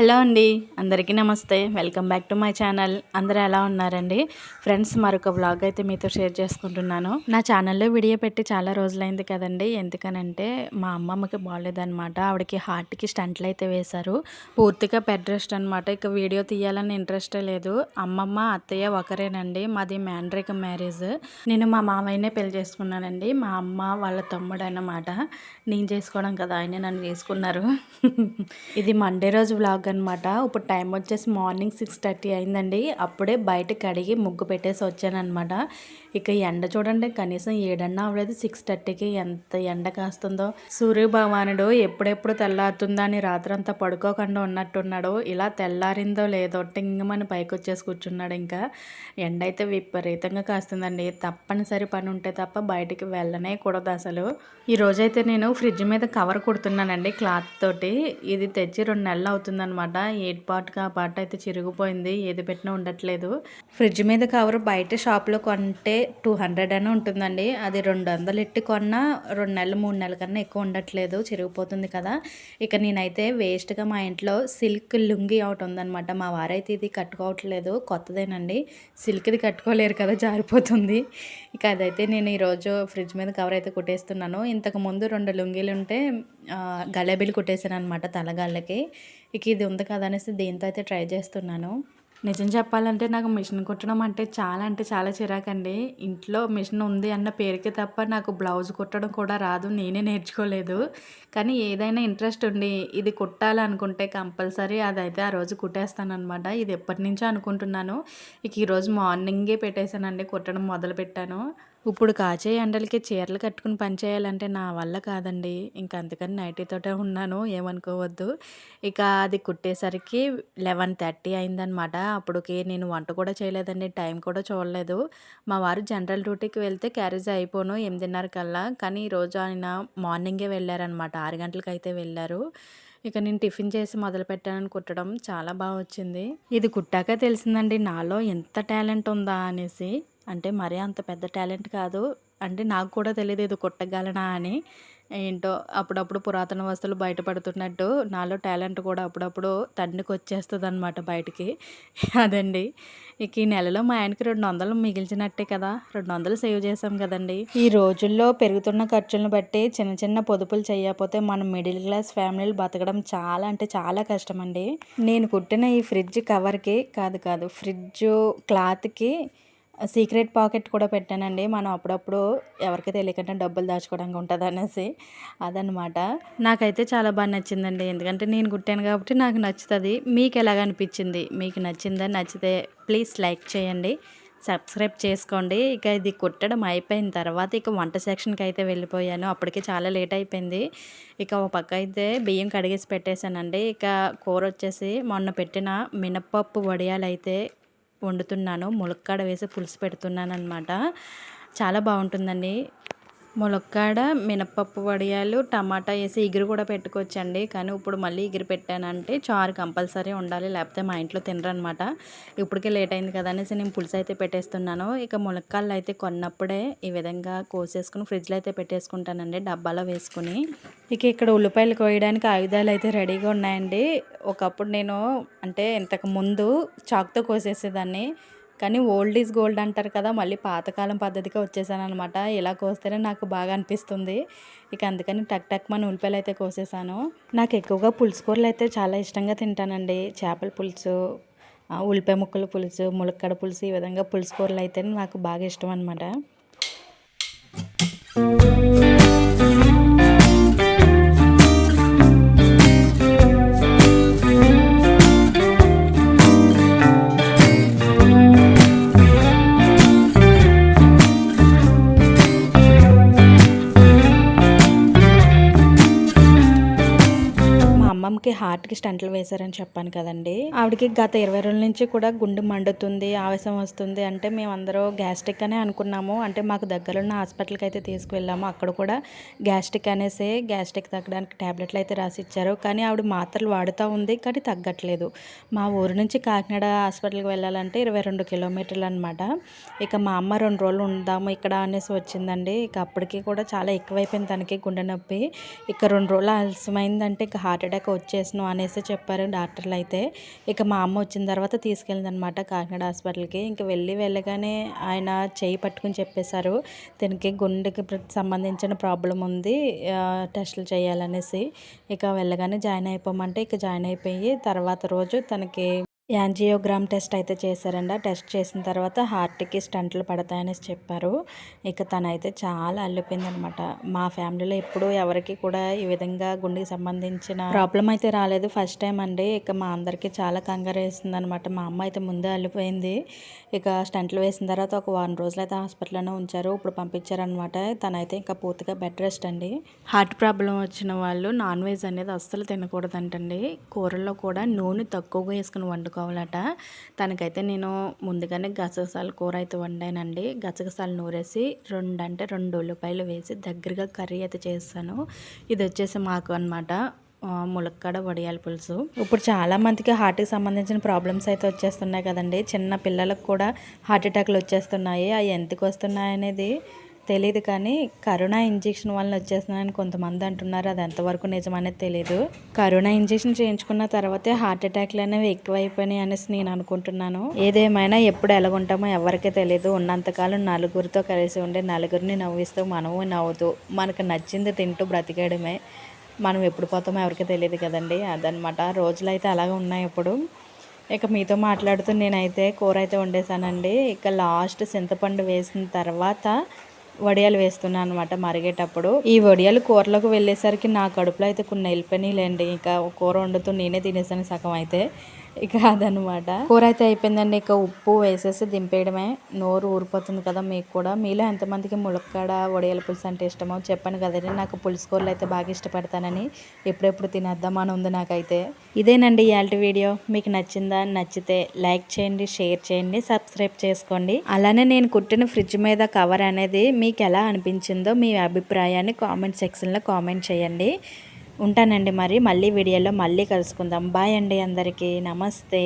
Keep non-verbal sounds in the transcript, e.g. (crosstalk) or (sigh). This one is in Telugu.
హలో అండి అందరికీ నమస్తే. Welcome back to my channel. అందరూ ఎలా ఉన్నారండి? ఫ్రెండ్స్ మరొక వ్లాగ్ అయితే మీతో షేర్ చేసుకుంటున్నాను. నా ఛానల్లో వీడియో పెట్టి చాలా రోజులైంది కదండి. ఎందుకనంటే మా అమ్మమ్మకి బాగాలేదనమాట ఆవిడకి హార్ట్కి స్టంట్లు అయితే వేశారు. పూర్తిగా బెడ్ రెస్ట్ అనమాట ఇక వీడియో తీయాలని ఇంట్రెస్టే లేదు. అమ్మమ్మ అత్తయ్య ఒకరేనండి. మాది మ్యాండ్రిక మ్యారేజ్. నేను మా మామయ్యనే పెళ్ళి చేసుకున్నానండి. మా అమ్మ వాళ్ళ తమ్ముడు అన్నమాట. నేను చేసుకోవడం కదా ఆయన నన్ను చేసుకున్నారు. ఇది మండే రోజు వ్లాగ్ అనమాట ఇప్పుడు టైం వచ్చేసి మార్నింగ్ సిక్స్ థర్టీ అయిందండి. అప్పుడే బయట కడిగి ముగ్గు పెట్టేసి వచ్చానమాట ఇక ఎండ చూడండి కనీసం ఏడన్నా అవ్వలేదు. సిక్స్ థర్టీకి ఎంత ఎండ కాస్తుందో. సూర్యభగవానుడు ఎప్పుడెప్పుడు తెల్లారుతుందా అని రాత్రంతా పడుకోకుండా ఉన్నట్టున్నాడు. ఇలా తెల్లారిందో లేదో టింగమని పైకి వచ్చేసి కూర్చున్నాడు ఇంకా. ఎండ అయితే విపరీతంగా కాస్తుందండి. తప్పనిసరి పని ఉంటే తప్ప బయటికి వెళ్ళనే కూడదు అసలు. ఈ రోజైతే నేను ఫ్రిడ్జ్ మీద కవర్ కుడుతున్నానండి క్లాత్ తోటి. ఇది తెచ్చి రెండు నెలలు అనమాట. ఏట్ పార్ట్గా ఆ పార్ట్ అయితే చిరిగిపోయింది. ఏది పెట్టినా ఉండట్లేదు. ఫ్రిడ్జ్ మీద కవర్ బయట షాప్లో కొంటే టూ హండ్రెడ్ అని ఉంటుందండి. అది రెండు వందలు ఎట్టి కొన్నా రెండు నెలలు మూడు నెలల కన్నా ఎక్కువ ఉండట్లేదు. చిరిగిపోతుంది కదా. ఇక నేనైతే వేస్ట్గా మా ఇంట్లో సిల్క్ లుంగి ఒకటి ఉందనమాట. మా వారైతే ఇది కట్టుకోవట్లేదు. కొత్తదేనండి. సిల్క్ది కట్టుకోలేరు కదా జారిపోతుంది. ఇక అదైతే నేను ఈరోజు ఫ్రిడ్జ్ మీద కవర్ అయితే కుట్టేస్తున్నాను. ఇంతకు ముందు రెండు లుంగీలు ఉంటే గలేబీలు కుట్టేసాను అనమాట తలగాళ్ళకి. ఇక ఇది ఉంది కదా అనేసి దీంతో అయితే ట్రై చేస్తున్నాను. నిజం చెప్పాలంటే నాకు మిషన్ కుట్టడం అంటే చాలా అంటే చాలా చిరాకండి. ఇంట్లో మిషన్ ఉంది అన్న పేరుకి తప్ప నాకు బ్లౌజ్ కుట్టడం కూడా రాదు నేనే నేర్చుకోలేదు. కానీ ఏదైనా ఇంట్రెస్ట్ ఉండి ఇది కుట్టాలనుకుంటే కంపల్సరీ అదైతే ఆ రోజు కుట్టేస్తాను అనమాట ఇది ఎప్పటి నుంచో అనుకుంటున్నాను. ఇక ఈరోజు మార్నింగే పెట్టేశానండి కుట్టడం మొదలు పెట్టాను ఇప్పుడు కాచే ఎండలకి చీరలు కట్టుకుని పని చేయాలంటే నా వల్ల కాదండి. ఇంకా అందుకని నైటీతోటే ఉన్నాను ఏమనుకోవద్దు. ఇక అది కుట్టేసరికి లెవెన్ థర్టీ అయిందనమాట అప్పటికి నేను వంట కూడా చేయలేదండి టైం కూడా చూడలేదు. మా వారు జనరల్ డ్యూటీకి వెళ్తే క్యారేజ్ అయిపోను ఎనిమిదిన్నర కల్లా. కానీ ఈరోజు ఆయన మార్నింగే వెళ్ళారనమాట ఆరు గంటలకు అయితే వెళ్ళారు. ఇక నేను టిఫిన్ చేసి మొదలు పెట్టానని కుట్టడం చాలా బాగా వచ్చింది. ఇది కుట్టాక తెలిసిందండి నాలో ఎంత టాలెంట్ ఉందా అనేసి. అంటే మరీ అంత పెద్ద టాలెంట్ కాదు. అంటే నాకు కూడా తెలియదు ఇది కుట్టగలనా అని. ఏంటో అప్పుడప్పుడు పురాతన వస్తువులు బయటపడుతున్నట్టు నాలో టాలెంట్ కూడా అప్పుడప్పుడు తండ్రికి వచ్చేస్తుంది అనమాట బయటికి. అదండి. ఇక ఈ నెలలో మా ఆయనకి రెండు వందలు మిగిల్చినట్టే కదా. రెండు వందలు సేవ్ చేసాం కదండి. ఈ రోజుల్లో పెరుగుతున్న ఖర్చులను బట్టి చిన్న చిన్న పొదుపులు చేయకపోతే మనం మిడిల్ క్లాస్ ఫ్యామిలీలు బతకడం చాలా అంటే చాలా కష్టం అండి నేను కుట్టిన ఈ ఫ్రిడ్జ్ కవర్కి కాదు కాదు ఫ్రిడ్జ్ క్లాత్కి సీక్రెట్ పాకెట్ కూడా పెట్టానండి. మనం అప్పుడప్పుడు ఎవరికి తెలియకుండా డబ్బులు దాచుకోవడానికి ఉంటుంది అనేసి అదనమాట నాకైతే చాలా బాగా నచ్చిందండి. ఎందుకంటే నేను కుట్టాను కాబట్టి నాకు నచ్చుతుంది. మీకు ఎలాగ అనిపించింది? మీకు నచ్చిందని నచ్చితే ప్లీజ్ లైక్ చేయండి. సబ్స్క్రైబ్ చేసుకోండి. ఇక ఇది కుట్టడం అయిపోయిన తర్వాత ఇక వంట సెక్షన్కి అయితే వెళ్ళిపోయాను. అప్పటికే చాలా లేట్ అయిపోయింది. ఇక ఒక పక్క అయితే బియ్యం కడిగేసి పెట్టేశానండి. ఇక కూర వచ్చేసి మొన్న పెట్టిన మినప్పప్పు వడియాలు అయితే వండుతున్నాను ములక్కాడ వేసి పులుసు పెడుతున్నాను అనమాట చాలా బాగుంటుందండి. ములక్కాడ మినపప్పు వడియాలు టమాటా వేసి ఇగురు కూడా పెట్టుకోవచ్చండి. కానీ ఇప్పుడు మళ్ళీ ఇగురు పెట్టానంటే చారు కంపల్సరీ ఉండాలి. లేకపోతే మా ఇంట్లో తినరనమాట. ఇప్పటికే లేట్ అయింది కదా అనేసి నేను పులుసు అయితే పెట్టేస్తున్నాను. ఇక ములక్కాళ్ళు అయితే కొన్నప్పుడే ఈ విధంగా కోసేసుకుని ఫ్రిడ్జ్లో అయితే పెట్టేసుకుంటానండి డబ్బాలో వేసుకుని. ఇక ఇక్కడ ఉల్లిపాయలు కోయడానికి ఆయుధాలు అయితే రెడీగా ఉన్నాయండి. ఒకప్పుడు నేను అంటే ఇంతకు ముందు చాక్తో కోసేసేదాన్ని. కానీ ఓల్డ్ ఈజ్ గోల్డ్ అంటారు కదా మళ్ళీ పాతకాలం పద్ధతిగా వచ్చేసాను అనమాట ఇలా కోస్తేనే నాకు బాగా అనిపిస్తుంది. ఇక అందుకని టక్ టక్ మన ఉల్లిపాయలు అయితే కోసేసాను. నాకు ఎక్కువగా పులుసు కూరలు అయితే చాలా ఇష్టంగా తింటానండి. చేపల పులుసు ఉల్లిపాయ ముక్కల పులుసు ములక్కడ పులుసు ఈ విధంగా పులుసు కూరలు అయితే నాకు బాగా ఇష్టం అనమాట అమ్మమ్మకి హార్ట్కి స్టంట్లు వేశారని చెప్పాను కదండి. ఆవిడకి గత ఇరవై రోజుల నుంచి కూడా గుండె మండుతుంది ఆవేశం వస్తుంది అంటే మేమందరూ గ్యాస్ట్రిక్ అనే అనుకున్నాము. అంటే మాకు దగ్గరున్న హాస్పిటల్కి అయితే తీసుకువెళ్ళాము. అక్కడ కూడా గ్యాస్ట్రిక్ అనేసి గ్యాస్ట్రిక్ తగ్గడానికి ట్యాబ్లెట్లు అయితే రాసి ఇచ్చారు కానీ ఆవిడ మాత్రలు వాడుతూ ఉంది కానీ తగ్గట్లేదు. మా ఊరు నుంచి కాకినాడ హాస్పిటల్కి వెళ్ళాలంటే ఇరవై రెండు కిలోమీటర్లు అనమాట ఇక మా అమ్మ రెండు రోజులు ఉందాము ఇక్కడ అనేసి వచ్చిందండి. ఇక అప్పటికి కూడా చాలా ఎక్కువైపోయింది తనకి గుండె నొప్పి. ఇక రెండు రోజులు ఆలస్యమైందంటే ఇక హార్ట్ అటాక్ వచ్చి చేసినావు అనేసి చెప్పారు డాక్టర్లు అయితే ఇక మా అమ్మ వచ్చిన తర్వాత తీసుకెళ్ళిందనమాట కాకినాడ హాస్పిటల్కి. ఇంక వెళ్ళి వెళ్ళగానే ఆయన చేయి పట్టుకుని చెప్పేశారు దీనికి గుండెకి సంబంధించిన ప్రాబ్లం ఉంది టెస్టులు చేయాలనేసి. ఇక వెళ్ళగానే జాయిన్ అయిపోమంటే ఇక జాయిన్ అయిపోయి తర్వాత రోజు తనకి యాంజియోగ్రామ్ టెస్ట్ అయితే చేశారండి. టెస్ట్ చేసిన తర్వాత హార్ట్కి స్టంట్లు పడతాయనేసి చెప్పారు. ఇక తనైతే చాలా అల్లిపోయిందనమాట. మా ఫ్యామిలీలో ఎప్పుడూ ఎవరికి కూడా ఈ విధంగా గుండెకి సంబంధించిన ప్రాబ్లం అయితే రాలేదు. ఫస్ట్ టైం అండి. ఇక మా అందరికీ చాలా కంగారు వేసింది అనమాట మా అమ్మ అయితే ముందే అల్లిపోయింది. ఇక స్టంట్లు వేసిన తర్వాత ఒక వారం రోజులు అయితే హాస్పిటల్లోనే ఉంచారు. ఇప్పుడు పంపించారనమాట. తనైతే ఇంకా పూర్తిగా బెడ్ రెస్ట్ అండి. హార్ట్ ప్రాబ్లం వచ్చిన వాళ్ళు నాన్ వెజ్ అనేది అస్సలు తినకూడదంటండి. కూరల్లో కూడా నూనె తక్కువగా వేసుకుని వండుకో వండుకోవాలట తనకైతే నేను ముందుగానే గసగసాల కూర అయితే వండానండి. గసగసాలు నూరేసి రెండు అంటే రెండు ఉల్లిపాయలు వేసి దగ్గరగా కర్రీ అయితే చేస్తాను. ఇది వచ్చేసి మాకు అనమాట ములక్కాడ వడియాల పులుసు. ఇప్పుడు చాలా మందికి హార్ట్కి సంబంధించిన ప్రాబ్లమ్స్ అయితే వచ్చేస్తున్నాయి కదండి. చిన్న పిల్లలకు కూడా హార్ట్ అటాక్లు వచ్చేస్తున్నాయి. అవి ఎందుకు వస్తున్నాయి అనేది తెలియదు కానీ కరోనా ఇంజెక్షన్ వలన వచ్చేస్తున్నాయని కొంతమంది అంటున్నారు. అది ఎంతవరకు నిజం అనేది తెలియదు కరోనా ఇంజెక్షన్ చేయించుకున్న తర్వాతే హార్ట్ అటాక్లు అనేవి ఎక్కువైపోయినాయి అనేసి నేను అనుకుంటున్నాను. ఏదేమైనా ఎప్పుడు ఎలాగుంటామో ఎవరికీ తెలియదు ఉన్నంతకాలం నలుగురితో కలిసి ఉండే నలుగురిని నవ్విస్తూ మనము నవ్వుతూ మనకు నచ్చింది తింటూ బ్రతికేయడమే. మనం ఎప్పుడు పోతామో ఎవరికి తెలియదు కదండి. అదనమాట. రోజులు అయితే అలాగే ఉన్నాయి ఇప్పుడు. ఇక మీతో మాట్లాడుతూ నేనైతే కూర అయితే వండేసానండి ఇక లాస్ట్ చింతపండు వేసిన తర్వాత వడియాలు వేస్తున్నాను అనమాట మరిగేటప్పుడు. ఈ వడియాలు కూరలోకి వెళ్ళేసరికి నా కడుపులో అయితే కొన్ని వెళ్ళిపోయినాయిలేండి ఇంకా కూర వండుతూ నేనే తినేసాను సగం అయితే. (laughs) ఇక అదనమాట కూర అయితే అయిపోయిందండి. ఇక ఉప్పు వేసేసి దింపేయడమే. నోరు ఊరిపోతుంది కదా మీకు కూడా. మీలో ఎంతమందికి ములక్కాడ వడియాల పులుసు అంటే ఇష్టమో చెప్పాను కదండి. నాకు పులుసు కూరలు అయితే బాగా ఇష్టపడతానని ఎప్పుడెప్పుడు తినేద్దామని ఉంది నాకైతే. ఇదేనండి ఇవాళ వీడియో. మీకు నచ్చిందా? నచ్చితే లైక్ చేయండి షేర్ చేయండి సబ్స్క్రైబ్ చేసుకోండి. అలానే నేను కుట్టిన ఫ్రిడ్జ్ మీద కవర్ అనేది మీకు ఎలా అనిపించిందో మీ అభిప్రాయాన్ని కామెంట్ సెక్షన్లో కామెంట్ చేయండి. ఉంటానండి మరి. మళ్ళీ వీడియోలో మళ్ళీ కలుసుకుందాం. బాయ్ అండి అందరికీ. నమస్తే.